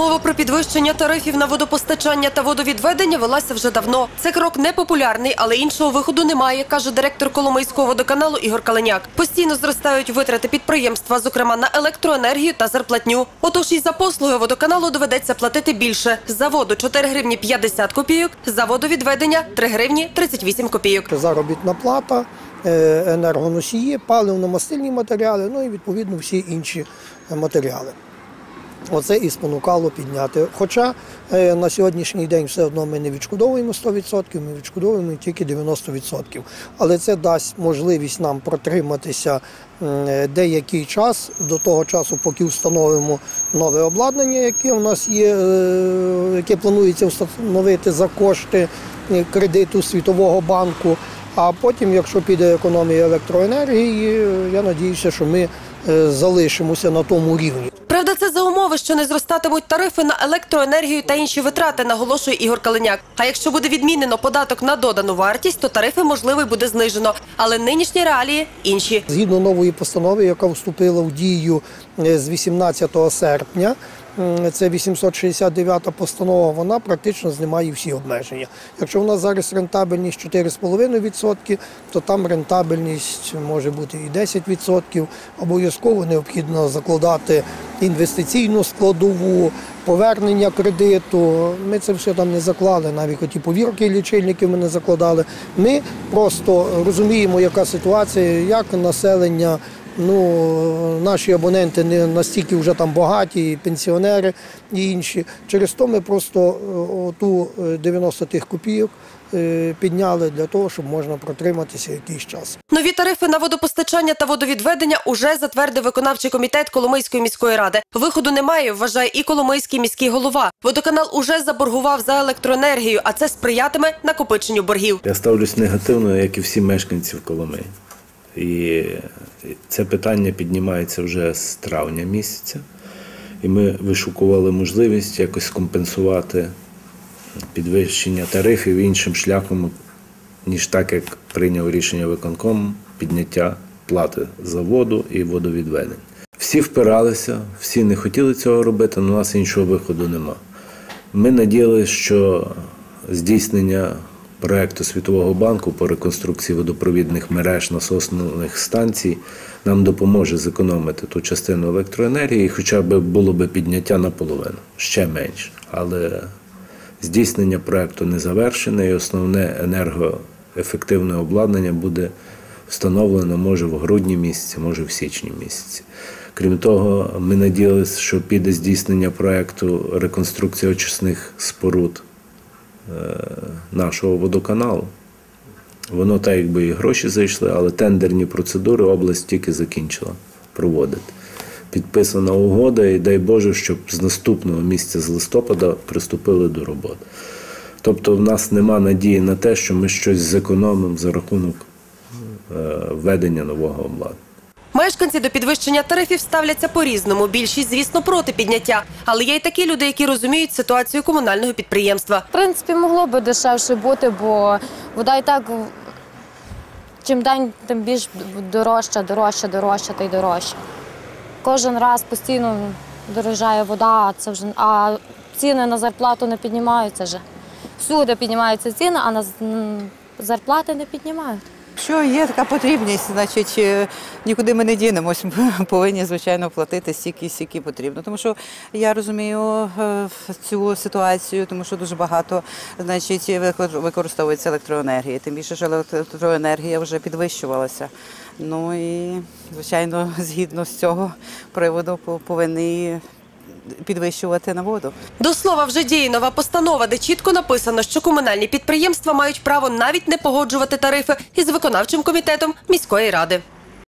Розмова про підвищення тарифів на водопостачання та водовідведення велася вже давно. Це крок непопулярний, але іншого виходу немає, каже директор Коломийського водоканалу Ігор Каленяк. Постійно зростають витрати підприємства, зокрема на електроенергію та зарплатню. Отож і за послуги водоканалу доведеться платити більше. За воду 4 гривні 50 копійок, за водовідведення 3 гривні 38 копійок. заробітна плата, е, енергоносії, паливно-мастильні матеріали, ну і відповідно всі інші матеріали. Оце і спонукало підняти. Хоча е, на сьогоднішній день все одно ми не відшкодовуємо 100%, ми відшкодовуємо тільки 90%. Але це дасть можливість нам протриматися е, деякий час до того часу, поки встановимо нове обладнання, яке у нас є, е, яке планується встановити за кошти кредиту Світового банку. А потім, якщо піде економія електроенергії, я надіюся, що ми залишимося на тому рівні. Правда, це за умови, що не зростатимуть тарифи на електроенергію та інші витрати, наголошує Ігор Калиняк. А якщо буде відмінено податок на додану вартість, то тарифи можливо буде знижено. Але нинішні реалії інші. Згідно нової постанови, яка вступила в дію е, з 18 серпня, це 869 постанова, вона практично знімає всі обмеження. Якщо у нас зараз рентабельність 4,5%, то там рентабельність може бути і 10%. Обов'язково необхідно закладати інвестиційну складову, повернення кредиту. Ми це все там не заклали, навіть оті повірки лічильників ми не закладали. Ми просто розуміємо, яка ситуація, як населення. Ну, наші абоненти не настільки вже там багаті, і пенсіонери і інші. Через то ми просто е, ту 90 тих копійок е, підняли для того, щоб можна протриматися якийсь час. Нові тарифи на водопостачання та водовідведення уже затвердив виконавчий комітет Коломийської міської ради. Виходу немає, вважає і Коломийський міський голова. Водоканал уже заборгував за електроенергію, а це сприятиме накопиченню боргів. Я ставлюсь негативно, як і всі мешканці в Коломиї. І це питання піднімається вже з травня місяця. І ми вишукували можливість якось компенсувати підвищення тарифів іншим шляхом, ніж так, як прийняв рішення виконком підняття плати за воду і водовідведення. Всі впиралися, всі не хотіли цього робити, але у нас іншого виходу нема. Ми надіялися, що здійснення проекту Світового банку по реконструкції водопровідних мереж насосних станцій нам допоможе зекономити ту частину електроенергії, хоча б було б підняття наполовину, ще менше. Але здійснення проекту не завершене, і основне енергоефективне обладнання буде встановлено може в грудні місяці, може в січні місяці. Крім того, ми надіялися, що піде здійснення проекту реконструкції очисних споруд нашого водоканалу. Воно так, якби і гроші зайшли, але тендерні процедури область тільки закінчила проводити. Підписана угода, і дай Боже, щоб з наступного місяця з листопада приступили до роботи. Тобто, в нас нема надії на те, що ми щось зекономимо за рахунок е, введення нового обладнання. Мешканці до підвищення тарифів ставляться по-різному. Більшість, звісно, проти підняття. Але є й такі люди, які розуміють ситуацію комунального підприємства. В принципі, могло би дешевше бути, бо вода і так чим день, тим більш дорожча, дорожча, дорожча та й дорожча. Кожен раз постійно дорожає вода, це вже а ціни на зарплату не піднімаються вже. Всюди піднімаються ціни, а на зарплати не піднімають. Якщо є така потрібність, значить е, нікуди ми не дінемось. Ми повинні, звичайно, платити стільки, скільки потрібно. Тому що я розумію е, цю ситуацію, тому що дуже багато значить, використовується електроенергії. Тим більше, що електроенергія вже підвищувалася. Ну і, звичайно, згідно з цього приводу по- повинні підвищувати на воду. До слова, вже діє нова постанова, де чітко написано, що комунальні підприємства мають право навіть не погоджувати тарифи із виконавчим комітетом міської ради.